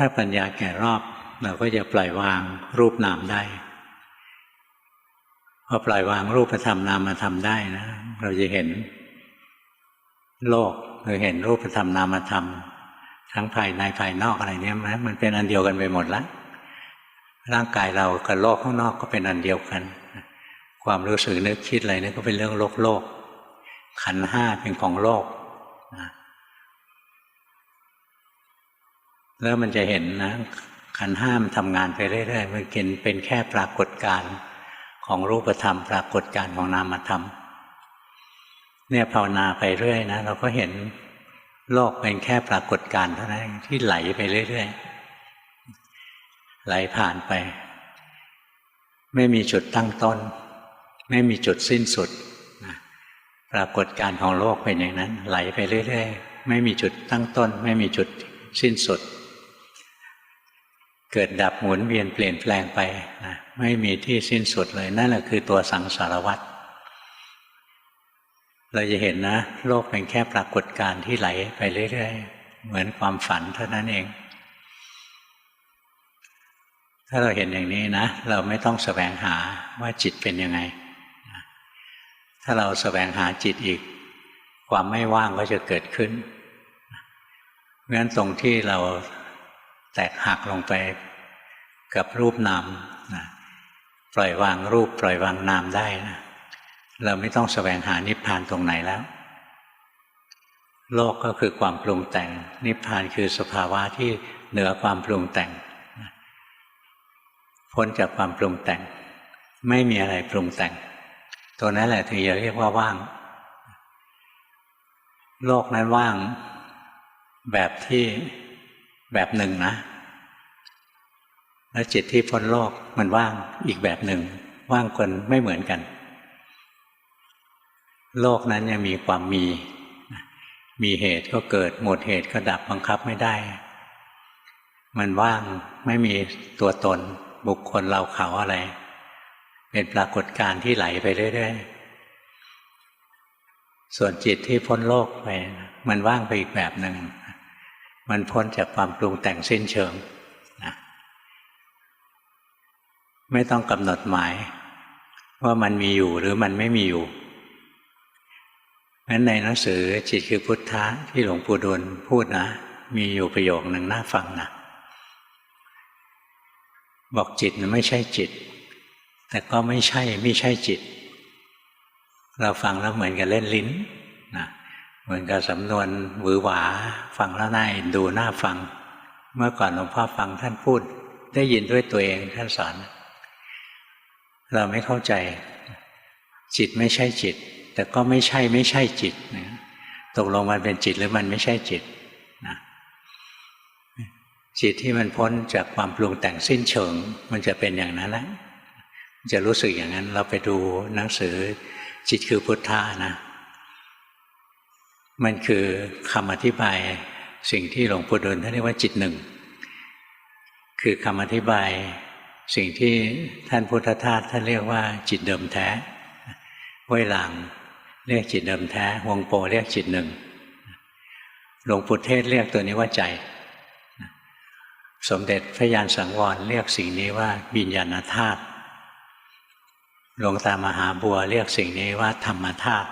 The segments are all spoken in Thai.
ถ้าปัญญาแก่รอบ เราก็จะปล่อยวางรูปนามได้พอปล่อยวางรูปธรรมนามธรรมได้นะ เราจะเห็นโลกหรือเห็นรูปธรรมนามธรรม ทั้งภายในภายนอกอะไรเนี่ยมันเป็นอันเดียวกันไปหมดล้วร่างกายเรากับโลกข้างนอกก็เป็นอันเดียวกัน ความรู้สึกนึกคิดอะไรนี่ก็เป็นเรื่องโลกโลกขันห้าเป็นของโลก แล้วมันจะเห็นนะขันห้ามทำงานไปเรื่อยๆมันเป็นเป็นแค่ปรากฏการณ์ของรูปธรรม ปรากฏการณ์ของนามธรรมเนี่ยภาวนาไปเรื่อยนะเราก็เห็นโลกเป็นแค่ปรากฏการณ์เท่านั้นที่ไหลไปเรื่อยๆไหลผ่านไป ไม่มีจุดตั้งต้น ไม่มีจุดสิ้นสุดปรากฏการณ์ของโลกเป็นอย่างนั้น ไหลไปเรื่อยๆ ไม่มีจุดตั้งต้น ไม่มีจุดสิ้นสุด เกิดดับหมุนเวียนเปลี่ยนแปลงไปนะไม่มีที่สิ้นสุดเลยนั่นแหละคือตัวสังสารวัฏเราจะเห็นนะ โลกเป็นแค่ปรากฏการณ์ที่ไหลไปเรื่อยๆ เหมือนความฝันเท่านั้นเอง ถ้าเราเห็นอย่างนี้นะ เราไม่ต้องแสวงหาว่าจิตเป็นยังไง ถ้าเราแสวงหาจิตอีก ความไม่ว่างก็จะเกิดขึ้นเพราะฉะนั้นตรงที่เรา แตกหักลงไปกับรูปนามนะปล่อยวางรูปปล่อยวางนามได้นะเราไม่ต้องแสวงหานิพพานตรงไหนแล้ว โลกก็คือความปรุงแต่ง นิพพานคือสภาวะที่เหนือความปรุงแต่ง พ้นจากความปรุงแต่ง ไม่มีอะไรปรุงแต่ง ตัวนั้นแหละถึงจะเรียกว่าว่าง โลกนั้นว่าง แบบที่ แบบหนึ่งนะ แล้วจิตที่พ้นโลกมันว่างอีกแบบหนึ่ง ว่างคนไม่เหมือนกัน โลกนั้นยังมีความมี มีเหตุก็เกิดหมดเหตุก็ดับบังคับไม่ได้ มันว่างไม่มีตัวตน บุคคลเราเขาอะไร เป็นปรากฏการณ์ที่ไหลไปเรื่อยๆส่วนจิตที่พ้นโลกไปมันว่างไปอีกแบบหนึ่ง มันพ้นจากความปรุงแต่งสิ้นเชิงนะไม่ต้องกำหนดหมายว่ามันมีอยู่หรือมันไม่มีอยู่งั้นในหนังสือจิตคือพุทธะที่หลวงปู่ดูลพูดนะ มีอยู่ประโยคหนึ่งน่าฟังนะบอกจิตไม่ใช่จิต แต่ก็ไม่ใช่ไม่ใช่จิต เราฟังแล้วเหมือนกับเล่นลิ้นนะ เหมือนกับสำนวนหวือหวา ฟังแล้วน่าดูน่าฟัง เมื่อก่อนหลวงพ่อฟังท่านพูด ได้ยินด้วยตัวเองท่านสอน เราไม่เข้าใจ จิตไม่ใช่จิต แต่ก็ไม่ใช่ไม่ใช่จิตนะตกลงมันเป็นจิตหรือมันไม่ใช่จิตนะจิตที่มันพ้นจากความปรุงแต่งสิ้นเชิง มันจะเป็นอย่างนั้นแหละจะรู้สึกอย่างนั้นเราไปดูหนังสือจิตคือพุทธะนะ มันคือคำอธิบายสิ่งที่หลวงปู่ดูลท่านเรียกว่าจิตหนึ่ง คือคำอธิบายสิ่งที่ท่านพุทธทาสท่านเรียกว่าจิตเดิมแท้ไว้หลังเรียกจิตเดิมแท้วงโปเรียกจิตหนึ่งหลวงปู่เทศเรียกตัวนี้ว่าใจ สมเด็จพระยานสังวรเรียกสิ่งนี้ว่าวิญญาณธาตุหลวงตามหาบัวเรียกสิ่งนี้ว่าธรรมธาตุ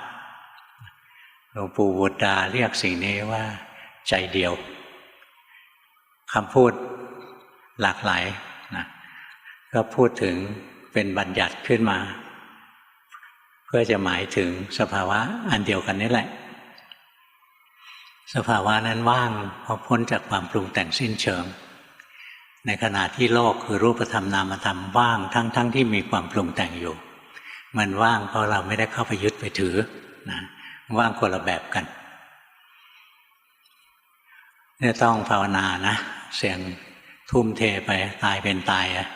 ลวงปู่บุตรดาเรียกสิ่งนี้ว่า ใจเดียวคำพูดหลากหลายนะก็พูดถึงเป็นบัญญัติขึ้นมา เพื่อจะหมายถึงสภาวะอันเดียวกันนี่แหละ สภาวะนั้นว่างพอพ้นจากความปรุงแต่งสิ้นเชิง ในขณะที่โลกคือรูปธรรมนามธรรมว่างทั้งๆทที่มีความปรุงแต่งอยู่ มันว่างเพราะเราไม่ได้เข้าไปยึดไปถือนะ ว่างคนละแบบกันเนี่ยต้องภาวนานะ เสียงทุ่มเทไปตายเป็นตายอะ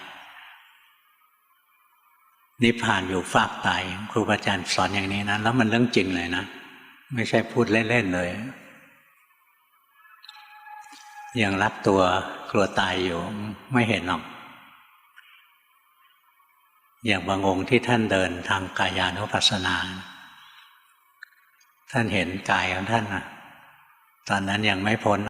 นิพพานอยู่ฟากตาย ครูบาอาจารย์สอนอย่างนี้นะ แล้วมันเรื่องจริงเลยนะ ไม่ใช่พูดเล่นๆเลย ยังรักตัวกลัวตายอยู่ไม่เห็นหรอก อย่างบางองค์ที่ท่านเดินทางกายานุปัสสนา ท่านเห็นกายของท่านนะตอนนั้นยังไม่พ้น